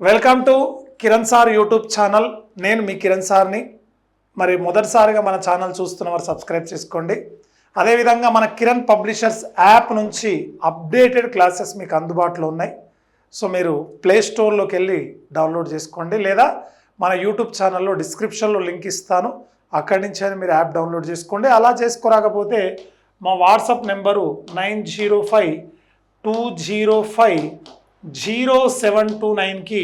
Welcome to Kiran sir YouTube channel నేను మీ కిరణ్ సార్ని మరి మొదటిసారిగా మన ఛానల్ చూస్తున్న వారు సబ్స్క్రైబ్ చేసుకోండి. అదేవిధంగా మన కిరణ్ పబ్లిషర్స్ యాప్ నుంచి అప్డేటెడ్ క్లాసెస్ మీకు అందుబాటులో ఉన్నాయి. సో మీరు ప్లే స్టోర్లోకి వెళ్ళి డౌన్లోడ్ చేసుకోండి. లేదా మన యూట్యూబ్ ఛానల్లో డిస్క్రిప్షన్లో లింక్ ఇస్తాను. అక్కడి నుంచి అయినా మీరు యాప్ డౌన్లోడ్ చేసుకోండి. అలా చేసుకోరాకపోతే మా WhatsApp number nine zero five two zero five zero seven two నైన్కి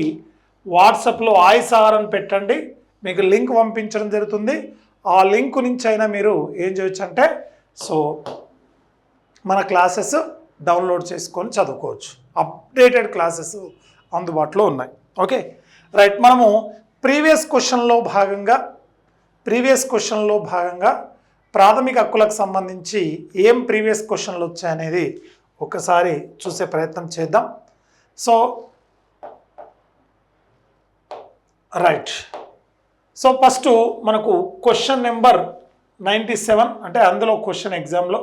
వాట్సాప్లో వాయిస్ ఆర్ అని పెట్టండి. మీకు లింక్ పంపించడం జరుగుతుంది. ఆ లింక్ నుంచి అయినా మీరు ఏం చేయొచ్చు అంటే సో మన క్లాసెస్ డౌన్లోడ్ చేసుకొని చదువుకోవచ్చు. అప్డేటెడ్ క్లాసెస్ అందుబాటులో ఉన్నాయి. ఓకే? రైట్ మనము ప్రీవియస్ క్వశ్చన్లో భాగంగా ప్రీవియస్ క్వశ్చన్లో భాగంగా ప్రాథమిక హక్కులకు సంబంధించి ఏం ప్రీవియస్ క్వశ్చన్లు వచ్చాయనేది ఒకసారి చూసే ప్రయత్నం చేద్దాం. So right. సో ఫస్ట్ మనకు క్వశ్చన్ నెంబర్ నైంటీ సెవెన్ అంటే అందులో క్వశ్చన్ ఎగ్జామ్లో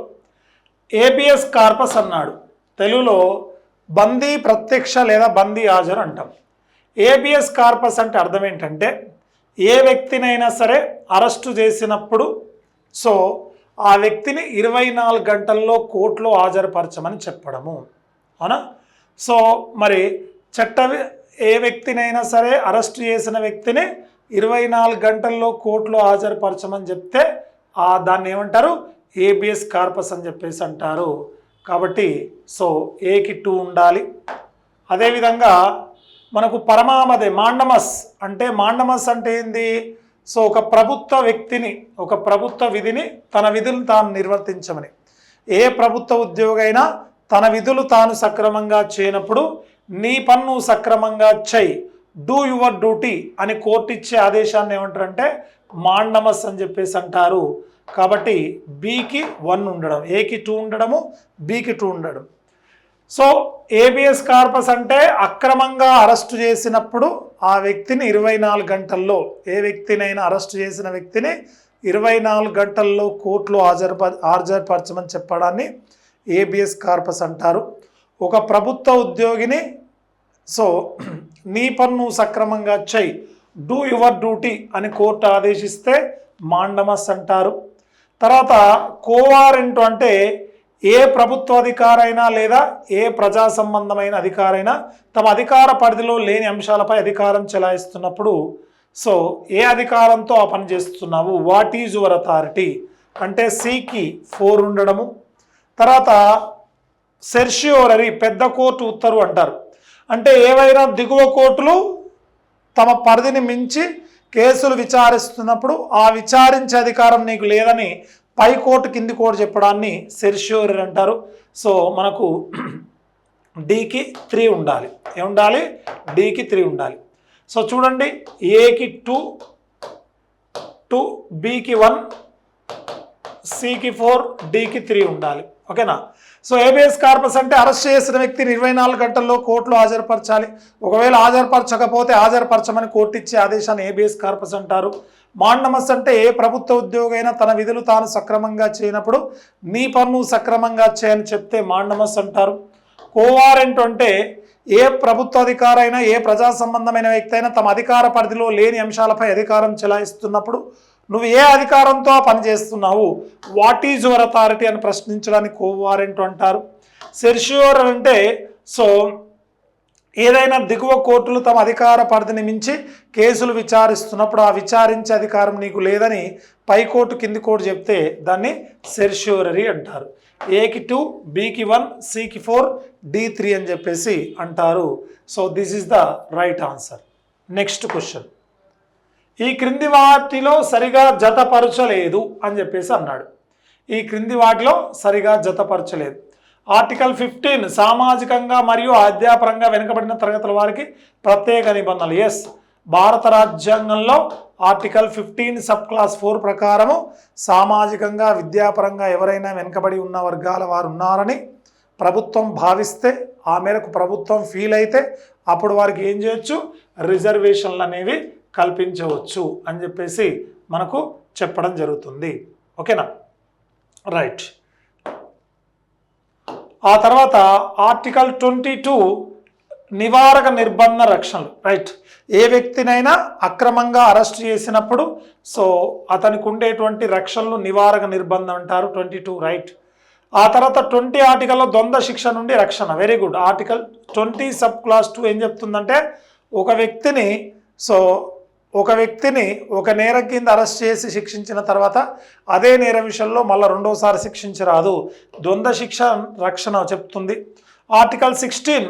ఏబిఎస్ కార్పస్ అన్నాడు. తెలుగులో బందీ ప్రత్యక్ష లేదా బందీ హాజరు అంటాం. ఏబిఎస్ కార్పస్ అంటే అర్థం ఏంటంటే ఏ వ్యక్తినైనా సరే అరెస్టు చేసినప్పుడు సో ఆ వ్యక్తిని ఇరవై నాలుగు గంటల్లో కోర్టులో హాజరుపరచమని చెప్పడము. అవునా? సో మరి చట్ట ఏ వ్యక్తినైనా సరే అరెస్ట్ చేసిన వ్యక్తిని ఇరవై నాలుగు గంటల్లో కోర్టులో హాజరుపరచమని చెప్తే ఆ దాన్ని ఏమంటారు? ఏబిఎస్ కార్పస్ అని చెప్పేసి అంటారు. కాబట్టి సో ఏకి టూ ఉండాలి? అదేవిధంగా మనకు పరమామదే మాండమస్ అంటే మాండమస్ అంటే ఏంది? సో ఒక ప్రభుత్వ వ్యక్తిని ఒక ప్రభుత్వ విధిని తన విధులు తాను నిర్వర్తించమని. ఏ ప్రభుత్వ ఉద్యోగైనా తన విధులు తాను సక్రమంగా చేయనప్పుడు నీ పన్ను సక్రమంగా చేయి. డూ యువర్ డ్యూటీ అని కోర్టు ఇచ్చే ఆదేశాన్ని ఏమంటారంటే మాండమస్ అని చెప్పేసి అంటారు. కాబట్టి బీకి వన్ ఉండడం ఏకి టూ ఉండడము బీకి టూ ఉండడం. సో ఏబిఎస్ కార్పస్ అంటే అక్రమంగా అరెస్టు చేసినప్పుడు ఆ వ్యక్తిని ఇరవై నాలుగు గంటల్లో ఏ వ్యక్తినైనా అరెస్టు చేసిన వ్యక్తిని ఇరవై నాలుగు గంటల్లో కోర్టులో హాజరుప హాజరుపరచమని చెప్పడాన్ని ఏబిఎస్ కార్పస్ అంటారు. ఒక ప్రభుత్వ ఉద్యోగిని సో నీ పన్ను సక్రమంగా చెయ్యి. డూ యువర్ డ్యూటీ అని కోర్టు ఆదేశిస్తే మాండమస్ అంటారు. తర్వాత కోవారెంట్ అంటే ఏ ప్రభుత్వ అధికారైనా లేదా ఏ ప్రజా సంబంధమైన అధికారైనా తమ అధికార పరిధిలో లేని అంశాలపై అధికారం చెలాయిస్తున్నప్పుడు సో ఏ అధికారంతో ఆ పని చేస్తున్నావు? వాట్ ఈజ్ యువర్ అథారిటీ అంటే సీకి ఫోర్ ఉండడము. తర్వాత సెర్షియోరరీ పెద్ద కోర్టు ఉత్తర్వు అంటారు. అంటే ఏవైనా దిగువ కోర్టులు తమ పరిధిని మించి కేసులు విచారిస్తున్నప్పుడు ఆ విచారించే అధికారం నీకు లేదని పై కోర్టు కింది కోర్టు చెప్పడాన్ని సెర్షియోరీ అంటారు. సో మనకు డీకి త్రీ ఉండాలి. ఏముండాలి? డీకి త్రీ ఉండాలి. సో చూడండి ఏకి టూ టూ బీకి వన్ సికి ఫోర్ డికి త్రీ ఉండాలి. ఓకేనా? సో ఏబిఎస్ కార్పస్ అంటే అరెస్ట్ చేసిన వ్యక్తిని ఇరవై నాలుగు గంటల్లో కోర్టులో హాజరుపరచాలి. ఒకవేళ హాజరుపరచకపోతే హాజరుపరచమని కోర్టు ఇచ్చే ఆదేశాన్ని ఏబిఎస్ కార్పస్ అంటారు. మాండమస్ అంటే ఏ ప్రభుత్వ ఉద్యోగైనా తన విధులు తాను సక్రమంగా చేయనప్పుడు నీ పన్ను సక్రమంగా చేయని చెప్తే మాండమస్ అంటారు. కోవారెంట్ అంటే ఏ ప్రభుత్వ అధికారైనా ఏ ప్రజా సంబంధమైన వ్యక్తి అయినా తమ అధికార పరిధిలో లేని అంశాలపై అధికారం చెలాయిస్తున్నప్పుడు నువ్వు ఏ అధికారంతో ఆ పని చేస్తున్నావు వాట్ ఈజ్ యువర్ అథారిటీ అని ప్రశ్నించడానికి కోవారెంట్ అంటారు. సెర్ష్యూర్ అంటే సో ఏదైనా దిగువ కోర్టులు తమ అధికార పరిధిని మించి కేసులు విచారిస్తున్నప్పుడు ఆ విచారించే అధికారం నీకు లేదని పై కోర్టు కింది కోర్టు చెప్తే దాన్ని సెర్ష్యూరరీ అంటారు. ఏకి టూ బీకి వన్ సికి ఫోర్ డి త్రీ అని చెప్పేసి అంటారు. So this is the right answer next question ఈ క్రింది వాటిలో సరిగా జతపరచలేదు అని చెప్పేసి అన్నాడు. ఈ క్రింది వాటిలో సరిగా జతపరచలేదు. ఆర్టికల్ ఫిఫ్టీన్ సామాజికంగా మరియు అధ్యాపరంగా వెనుకబడిన తరగతుల వారికి ప్రత్యేక నిబంధనలు. ఎస్ భారత రాజ్యాంగంలో article fifteen sub clause four ప్రకారము సామాజికంగా విద్యాపరంగా ఎవరైనా వెనుకబడి ఉన్న వర్గాల వారు ఉన్నారని ప్రభుత్వం భావిస్తే ఆ మేరకు ప్రభుత్వం ఫీల్ అయితే అప్పుడు వారికి ఏం చేయొచ్చు? రిజర్వేషన్లు అనేవి కల్పించవచ్చు అని చెప్పేసి మనకు చెప్పడం జరుగుతుంది. ఓకేనా? రైట్ ఆ తర్వాత ఆర్టికల్ ట్వంటీ టూ నివారక నిర్బంధ రక్షణలు. రైట్ ఏ వ్యక్తినైనా అక్రమంగా అరెస్ట్ చేసినప్పుడు సో అతనికి ఉండేటువంటి రక్షణలు నివారక నిర్బంధం అంటారు ట్వంటీ టూ రైట్ ఆ తర్వాత ట్వంటీ ఆర్టికల్లో ద్వంద్వ శిక్ష నుండి రక్షణ. Very good article twenty sub clause two ఏం చెప్తుందంటే ఒక వ్యక్తిని సో ఒక వ్యక్తిని ఒక నేరం కింద అరెస్ట్ చేసి శిక్షించిన తర్వాత అదే నేర విషయంలో మళ్ళీ రెండోసారి శిక్షించరాదు. ద్వంద్వ శిక్ష రక్షణ చెప్తుంది. ఆర్టికల్ సిక్స్టీన్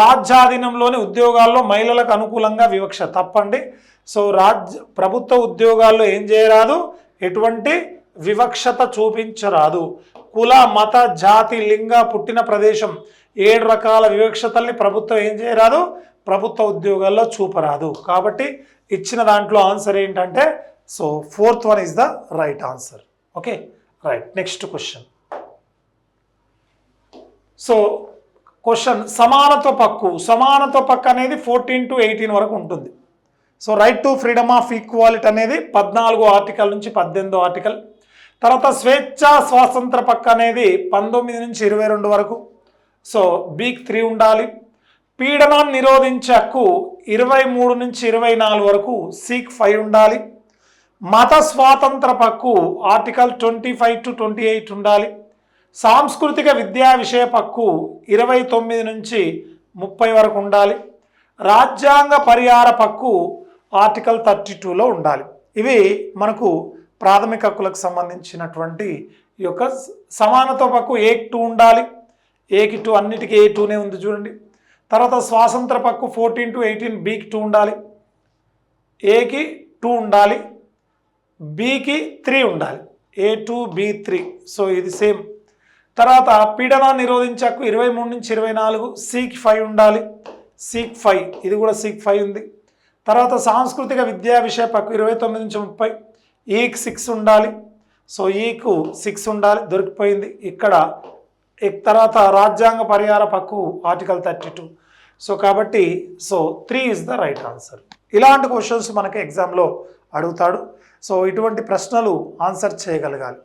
రాజ్యాధీనంలోని ఉద్యోగాల్లో మహిళలకు అనుకూలంగా వివక్ష తప్పండి. సో రాజ్య ప్రభుత్వ ఉద్యోగాల్లో ఏం చేయరాదు? ఎటువంటి వివక్షత చూపించరాదు. కుల మత జాతి లింగ పుట్టిన ప్రదేశం ఏడు రకాల వివక్షతల్ని ప్రభుత్వం ఏం చేయరాదు? ప్రభుత్వ ఉద్యోగాల్లో చూపరాదు. కాబట్టి ఇచ్చిన దాంట్లో ఆన్సర్ ఏంటంటే so fourth one is the right answer. Okay? Right. Next question. So question సమానత్వ పక్కు. సమానత్వ పక్కు అనేది ఫోర్టీన్ టు ఎయిటీన్ వరకు ఉంటుంది. So right to freedom of equality అనేది పద్నాలుగో ఆర్టికల్ నుంచి పద్దెనిమిదో ఆర్టికల్. తర్వాత స్వేచ్ఛ స్వాతంత్ర పక్క అనేది పంతొమ్మిది నుంచి ఇరవై రెండు వరకు. సో బీక్ త్రీ ఉండాలి. పీడనాన్ని నిరోధించే హక్కు ఇరవై మూడు నుంచి ఇరవై నాలుగు వరకు సీక్ ఫైవ్ ఉండాలి. మత స్వాతంత్ర పక్కు article twenty five to twenty eight ఉండాలి. సాంస్కృతిక విద్యా విషయ పక్కు ఇరవై తొమ్మిది నుంచి ముప్పై వరకు ఉండాలి. రాజ్యాంగ పరిహార పక్కు ఆర్టికల్ థర్టీ టూలో ఉండాలి. ఇవి మనకు ప్రాథమిక హక్కులకు సంబంధించినటువంటి ఈ యొక్క సమానత పక్కు ఏక్ టూ ఉండాలి. ఏకి టూ అన్నిటికీ ఏ టూనే ఉంది చూడండి. తర్వాత స్వాతంత్ర పక్కు ఫోర్టీన్ టు ఎయిటీన్ బీకి టూ ఉండాలి. ఏకి టూ ఉండాలి. బీకి త్రీ ఉండాలి. A two B three so ఇది సేమ్ తర్వాత పీడన నిరోధించే హక్కు ఇరవై మూడు నుంచి ఇరవై నాలుగు సీక్ ఫైవ్ ఉండాలి. సీక్ ఫైవ్ ఇది కూడా సీక్ ఫైవ్ ఉంది. తర్వాత సాంస్కృతిక విద్యా విషయ పక్కు ఇరవై తొమ్మిది నుంచి ముప్పై. E ఈక్ సిక్స్ ఉండాలి. సో ఈకు సిక్స్ ఉండాలి. దొరికిపోయింది. ఇక్కడ తర్వాత రాజ్యాంగ పరిహార పక్కు ఆర్టికల్ థర్టీ టూ. సో కాబట్టి so three is the right answer. ఇలాంటి క్వశ్చన్స్ మనకి ఎగ్జామ్లో అడుగుతాడు. సో ఇటువంటి ప్రశ్నలు ఆన్సర్ చేయగలగాలి.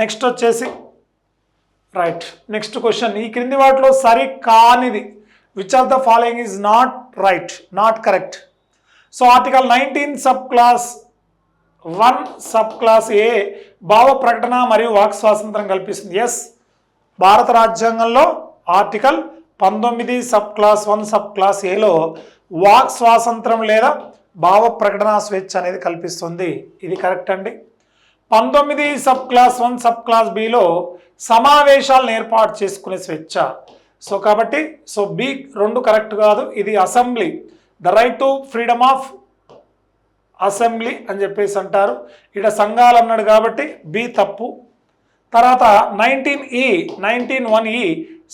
నెక్స్ట్ వచ్చేసి రైట్ నెక్స్ట్ క్వశ్చన్. ఈ క్రింది వాటిలో సరి కానిది which of the following is not right not correct so article nineteen sub clause one sub clause A భావ ప్రకటన మరియు వాక్ స్వాతంత్రం కల్పిస్తుంది. ఎస్ భారత రాజ్యాంగంలో ఆర్టికల్ పంతొమ్మిది sub clause one sub clause ఏలో వాక్ స్వాతంత్రం లేదా భావ ప్రకటన స్వేచ్ఛ అనేది కల్పిస్తుంది. ఇది కరెక్ట్ అండి? పంతొమ్మిది sub clause one sub clause below సమావేశాలను ఏర్పాటు చేసుకునే స్వేచ్ఛ. సో కాబట్టి సో బి రెండు కరెక్ట్ కాదు. ఇది assembly. The right to freedom of assembly అని చెప్పేసి అంటారు. ఇక్కడ సంఘాలు అన్నాడు కాబట్టి బి తప్పు తర్వాత నైన్టీన్ ఈ నైన్టీన్ వన్ ఈ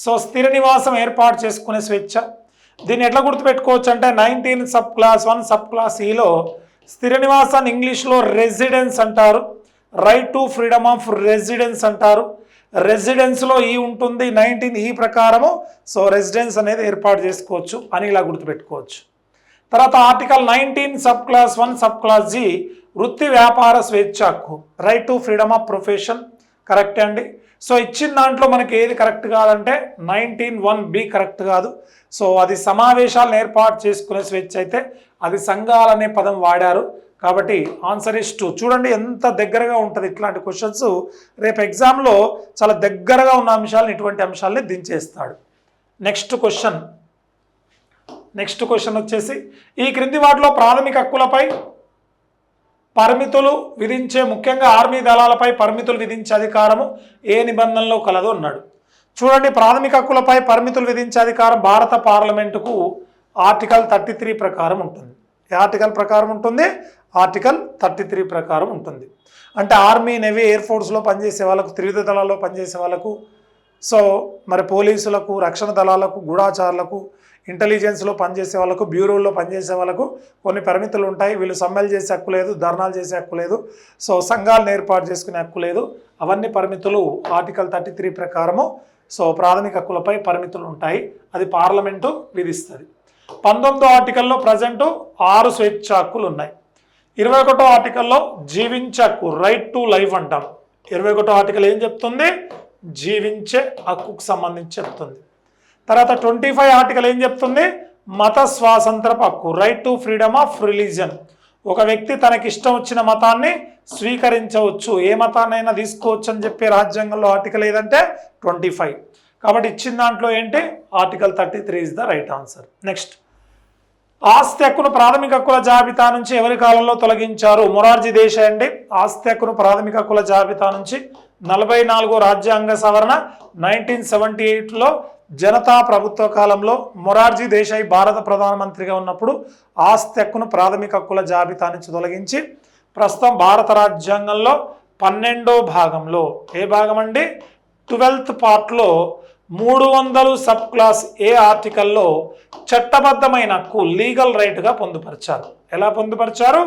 సో స్థిర నివాసం ఏర్పాటు చేసుకునే స్వేచ్ఛ. దీన్ని ఎట్లా గుర్తుపెట్టుకోవచ్చు అంటే nineteen sub clause one sub clause e ఈలో స్థిర నివాసాన్ని ఇంగ్లీష్లో రెసిడెన్స్ అంటారు. Right to freedom of residence అంటారు. రెసిడెన్స్లో ఈ ఉంటుంది నైన్టీన్ ఈ ప్రకారము. సో రెసిడెన్స్ అనేది ఏర్పాటు చేసుకోవచ్చు అని ఇలా గుర్తుపెట్టుకోవచ్చు. తర్వాత article nineteen sub clause one sub clause G వృత్తి వ్యాపార స్వేచ్ఛ హక్కు. Right to freedom of profession correct అండి. సో ఇచ్చిన దాంట్లో మనకి ఏది కరెక్ట్ కాదంటే నైన్టీన్ వన్ బి కరెక్ట్ కాదు. సో అది సమావేశాలను ఏర్పాటు చేసుకునే స్వేచ్ఛ అయితే అది సంఘాలనే పదం వాడారు. కాబట్టి ఆన్సర్ ఇస్ టూ. చూడండి ఎంత దగ్గరగా ఉంటుంది ఇట్లాంటి క్వశ్చన్స్. రేపు ఎగ్జామ్లో చాలా దగ్గరగా ఉన్న అంశాలను ఇటువంటి అంశాలని దించేస్తాడు. Next question. నెక్స్ట్ క్వశ్చన్ వచ్చేసి ఈ క్రింది వాటిలో ప్రాథమిక హక్కులపై పరిమితులు విధించే ముఖ్యంగా ఆర్మీ దళాలపై పరిమితులు విధించే అధికారము ఏ నిబంధనలో కలదు అన్నాడు. చూడండి ప్రాథమిక హక్కులపై పరిమితులు విధించే అధికారం భారత పార్లమెంటుకు ఆర్టికల్ థర్టీ త్రీ ప్రకారం ఉంటుంది. ఆర్టికల్ ప్రకారం ఉంటుంది? ఆర్టికల్ థర్టీ త్రీ ప్రకారం ఉంటుంది. అంటే ఆర్మీ నేవీ ఎయిర్ ఫోర్స్లో పనిచేసే వాళ్ళకు త్రివిధ దళాల్లో పనిచేసే వాళ్ళకు సో మరి పోలీసులకు రక్షణ దళాలకు గూఢాచారులకు ఇంటెలిజెన్స్లో పనిచేసే వాళ్ళకు బ్యూరోల్లో పనిచేసే వాళ్ళకు కొన్ని పరిమితులు ఉంటాయి. వీళ్ళు సమ్మెలు చేసే హక్కు లేదు ధర్నాలు చేసే హక్కు లేదు సో సంఘాలను ఏర్పాటు చేసుకునే హక్కు లేదు. అవన్నీ పరిమితులు ఆర్టికల్ థర్టీ త్రీ ప్రకారము. సో ప్రాథమిక హక్కులపై పరిమితులు ఉంటాయి. అది పార్లమెంటు విధిస్తుంది. పంతొమ్మిదో ఆర్టికల్లో ప్రజెంటు ఆరు స్వేచ్ఛ హక్కులు ఉన్నాయి. ఇరవై ఒకటో ఆర్టికల్లో జీవించే హక్కు రైట్ టు లైఫ్ అంటాం ఇరవై ఒకటో ఆర్టికల్ ఏం చెప్తుంది? జీవించే హక్కుకు సంబంధించి చెప్తుంది. తర్వాత ట్వంటీ ఫైవ్ ఆర్టికల్ ఏం చెప్తుంది? మత స్వాతంత్రపు హక్కు right to freedom of religion ఒక వ్యక్తి తనకి ఇష్టం వచ్చిన మతాన్ని స్వీకరించవచ్చు. ఏ మతాన్నైనా తీసుకోవచ్చు అని చెప్పే రాజ్యాంగంలో ఆర్టికల్ ఏదంటే ట్వంటీ ఫైవ్. కాబట్టి ఇచ్చిన దాంట్లో ఏంటి? Article thirty three is the right answer next ఆస్తి హక్కును ప్రాథమిక హక్కుల జాబితా నుంచి ఎవరి కాలంలో తొలగించారు? మొరార్జీ దేశాయ్ అండి. ఆస్తి హక్కును ప్రాథమిక హక్కుల జాబితా నుంచి నలభై నాలుగో రాజ్యాంగ సవరణ నైన్టీన్ సెవెంటీ ఎయిట్లో జనతా ప్రభుత్వ కాలంలో మొరార్జీ దేశాయ్ భారత ప్రధానమంత్రిగా ఉన్నప్పుడు ఆస్తి హక్కును ప్రాథమిక హక్కుల జాబితా నుంచి తొలగించి ప్రస్తుతం భారత రాజ్యాంగంలో పన్నెండో భాగంలో. ఏ భాగం అండి ట్వెల్త్ పార్ట్లో మూడు వందలు సబ్ క్లాస్ ఏ ఆర్టికల్లో చట్టబద్ధమైన హక్కు లీగల్ రైట్గా పొందుపరిచారు. ఎలా పొందుపరిచారు?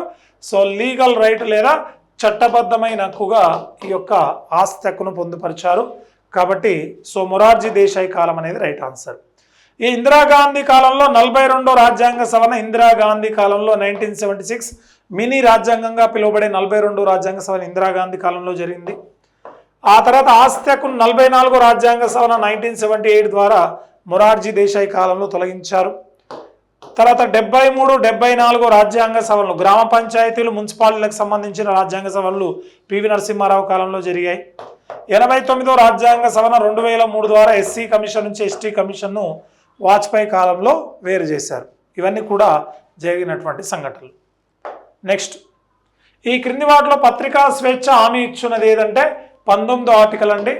సో లీగల్ రైట్ లేదా చట్టబద్ధమైన హక్కుగా ఈ యొక్క ఆస్తి హక్కును పొందుపరిచారు. కాబట్టి సో మొరార్జీ దేశాయ్ కాలం అనేది రైట్ ఆన్సర్. ఈ ఇందిరాగాంధీ కాలంలో నలభై రెండో రాజ్యాంగ సవరణ ఇందిరాగాంధీ కాలంలో నైన్టీన్ సెవెంటీ సిక్స్ మినీ రాజ్యాంగంగా పిలువబడే నలభై రెండో రాజ్యాంగ సవరణ ఇందిరాగాంధీ కాలంలో జరిగింది. ఆ తర్వాత ఆస్తి నలభై నాలుగో రాజ్యాంగ సవరణ నైన్టీన్ సెవెంటీ ఎయిట్ ద్వారా మొరార్జీ దేశాయ్ కాలంలో తొలగించారు. తర్వాత డెబ్బై మూడు డెబ్బై నాలుగు రాజ్యాంగ సవరణలు. గ్రామ పంచాయతీలు మున్సిపాలిటీలకు సంబంధించిన రాజ్యాంగ సవరణలు పివి నరసింహారావు కాలంలో జరిగాయి. ఎనభై తొమ్మిదో రాజ్యాంగ సవరణ రెండు వేల మూడు ద్వారా ఎస్సీ కమిషన్ నుంచి ఎస్టీ కమిషన్ను వాజ్పేయి కాలంలో వేరు చేశారు. ఇవన్నీ కూడా జరిగినటువంటి సంఘటనలు. నెక్స్ట్ ఈ క్రింది వాటిలో పత్రికా స్వేచ్ఛ హామీ ఇచ్చున్నది ఏదంటే పంతొమ్మిదో ఆర్టికల్ అండి.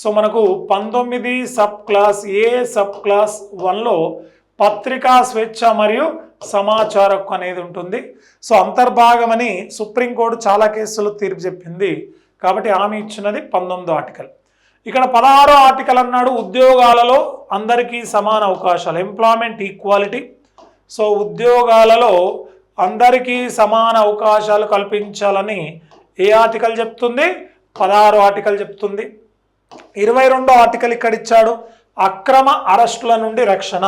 సో మనకు పంతొమ్మిది sub clause A sub clause వన్లో పత్రికా స్వేచ్ఛ మరియు సమాచార హక్కు అనేది ఉంటుంది. సో అంతర్భాగమని సుప్రీంకోర్టు చాలా కేసులు తీర్పు చెప్పింది. కాబట్టి హామీ ఇచ్చినది పంతొమ్మిదో ఆర్టికల్. ఇక్కడ పదహారో ఆర్టికల్ అన్నాడు ఉద్యోగాలలో అందరికీ సమాన అవకాశాలు ఎంప్లాయ్మెంట్ ఈక్వాలిటీ సో ఉద్యోగాలలో అందరికీ సమాన అవకాశాలు కల్పించాలని ఏ ఆర్టికల్ చెప్తుంది? పదహారు ఆర్టికల్ చెప్తుంది. ఇరవై రెండో ఆర్టికల్ ఇక్కడ ఇచ్చాడు అక్రమ అరెస్టుల నుండి రక్షణ.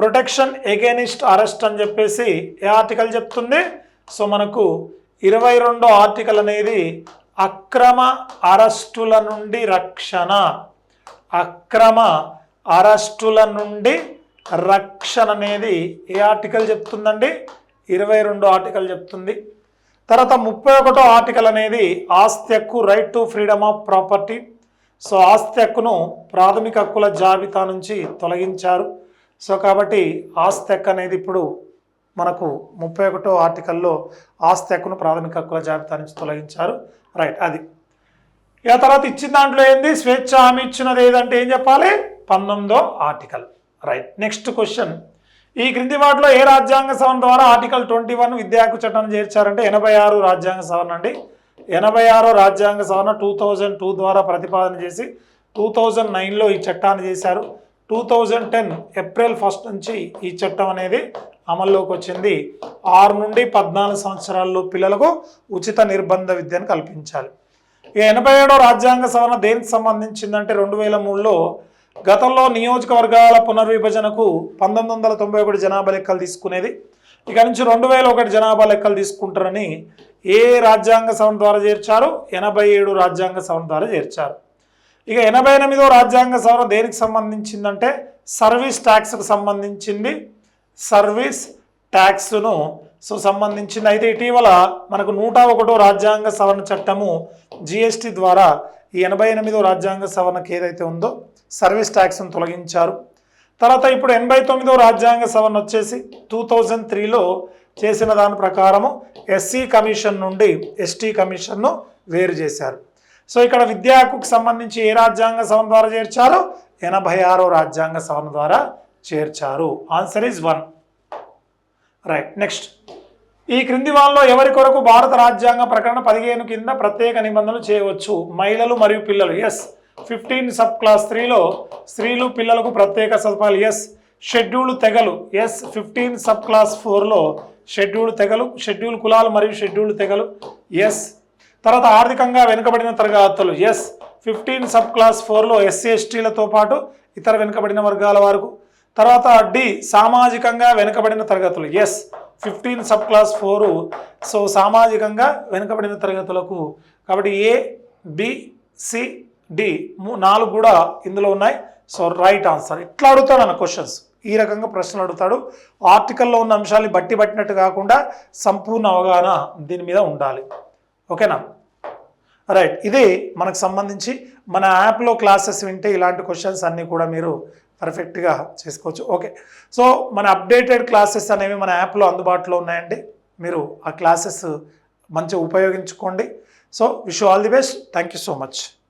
ప్రొటెక్షన్ ఎగెనిస్ట్ అరెస్ట్ అని చెప్పేసి ఏ ఆర్టికల్ చెప్తుంది? సో మనకు ఇరవై రెండో ఆర్టికల్ అనేది అక్రమ అరెస్టుల నుండి రక్షణ. అక్రమ అరెస్టుల నుండి రక్షణ అనేది ఏ ఆర్టికల్ చెప్తుందండి? ఇరవై రెండో ఆర్టికల్ చెప్తుంది. తర్వాత ముప్పై ఒకటో ఆర్టికల్ అనేది ఆస్తి హక్కు right to freedom of property so ఆస్తి హక్కును ప్రాథమిక హక్కుల జాబితా నుంచి తొలగించారు. సో కాబట్టి ఆస్తి హక్కు అనేది ఇప్పుడు మనకు ముప్పై ఒకటో ఆర్టికల్లో ఆస్తి హక్కును ప్రాథమిక హక్కుల జాబితా నుంచి తొలగించారు. రైట్ అది. ఇక తర్వాత ఇచ్చిన దాంట్లో ఏంది? స్వేచ్ఛ హామీ ఇచ్చినది ఏదంటే ఏం చెప్పాలి? పంతొమ్మిదో ఆర్టికల్. Right next question. ఈ క్రింది వాటిలో ఏ రాజ్యాంగ సవరణ ద్వారా ఆర్టికల్ ట్వంటీ వన్ విద్యా హక్కు చట్టాన్ని చేర్చారంటే ఎనభై ఆరు రాజ్యాంగ సవరణ అండి. ఎనభై ఆరో రాజ్యాంగ సవరణ టూ థౌజండ్ టూ ద్వారా ప్రతిపాదన చేసి టూ థౌజండ్ నైన్లో ఈ చట్టాన్ని చేశారు. Two thousand ten April first నుంచి ఈ చట్టం అనేది అమల్లోకి వచ్చింది. ఆరు నుండి పద్నాలుగు సంవత్సరాల్లో పిల్లలకు ఉచిత నిర్బంధ విద్యను కల్పించాలి. ఈ ఎనభై ఏడో రాజ్యాంగ సవరణ దేనికి సంబంధించిందంటే రెండు వేల మూడులో గతంలో నియోజకవర్గాల పునర్విభజనకు పంతొమ్మిది వందల తొంభై ఒకటి జనాభా లెక్కలు తీసుకునేది. ఇక నుంచి రెండు వేల ఒకటి జనాభా లెక్కలు తీసుకుంటారని ఏ రాజ్యాంగ సవరణ ద్వారా చేర్చారు? ఎనభై ఏడు రాజ్యాంగ సవరణ ద్వారా చేర్చారు. ఇక ఎనభై ఎనిమిదో రాజ్యాంగ సవరణ దేనికి సంబంధించిందంటే సర్వీస్ ట్యాక్స్కు సంబంధించింది. సర్వీస్ ట్యాక్స్ను సో సంబంధించింది. అయితే ఇటీవల మనకు నూట ఒకటో రాజ్యాంగ సవరణ చట్టము జిఎస్టి ద్వారా ఈ ఎనభై ఎనిమిదో రాజ్యాంగ సవరణకు ఏదైతే ఉందో సర్వీస్ ట్యాక్స్ను తొలగించారు. తర్వాత ఇప్పుడు ఎనభై తొమ్మిదో రాజ్యాంగ సవరణ వచ్చేసి టూ థౌజండ్ త్రీలో చేసిన దాని ప్రకారము ఎస్సీ కమిషన్ నుండి ఎస్టీ కమిషన్ను వేరు చేశారు. సో ఇక్కడ విద్యా హక్కుకు సంబంధించి ఏ రాజ్యాంగ సవరణ ద్వారా చేర్చారు? ఎనభై ఆరో రాజ్యాంగ సవరణ ద్వారా చేర్చారు. Answer is one right next ఈ క్రింది వాళ్ళలో ఎవరి కొరకు భారత రాజ్యాంగ ప్రకటన పదిహేను కింద ప్రత్యేక నిబంధనలు చేయవచ్చు? మహిళలు మరియు పిల్లలు. ఎస్ ఫిఫ్టీన్ సబ్ క్లాస్ త్రీలో స్త్రీలు పిల్లలకు ప్రత్యేక సదుపాయాలు. ఎస్ షెడ్యూల్ తెగలు. ఎస్ ఫిఫ్టీన్ సబ్ క్లాస్ ఫోర్లో షెడ్యూల్డ్ తెగలు షెడ్యూల్ కులాలు మరియు షెడ్యూల్ తెగలు. ఎస్ తర్వాత ఆర్థికంగా వెనుకబడిన తరగతులు. ఎస్ ఫిఫ్టీన్ సబ్ క్లాస్ ఫోర్లో ఎస్సీ ఎస్టీలతో పాటు ఇతర వెనుకబడిన వర్గాల వరకు. తర్వాత డి సామాజికంగా వెనుకబడిన తరగతులు. Yes fifteen sub clause four so సామాజికంగా వెనుకబడిన తరగతులకు. కాబట్టి ఏ బి సి డి మూ- నాలుగు కూడా ఇందులో ఉన్నాయి. సో రైట్ ఆన్సర్ ఇట్లా అడుగుతాడు అన్న క్వశ్చన్స్ ఈ రకంగా ప్రశ్నలు అడుగుతాడు. ఆర్టికల్లో ఉన్న అంశాన్ని బట్టి పట్టినట్టు కాకుండా సంపూర్ణ అవగాహన దీని మీద ఉండాలి. ఓకేనా? రైట్ ఇది మనకు సంబంధించి మన యాప్లో క్లాసెస్ వింటే ఇలాంటి క్వశ్చన్స్ అన్నీ కూడా మీరు పర్ఫెక్ట్గా చేసుకోవచ్చు. ఓకే సో మన అప్డేటెడ్ క్లాసెస్ అనేవి మన యాప్లో అందుబాటులో ఉన్నాయండి. మీరు ఆ క్లాసెస్ మంచిగా ఉపయోగించుకోండి. So wish all the best thank you so much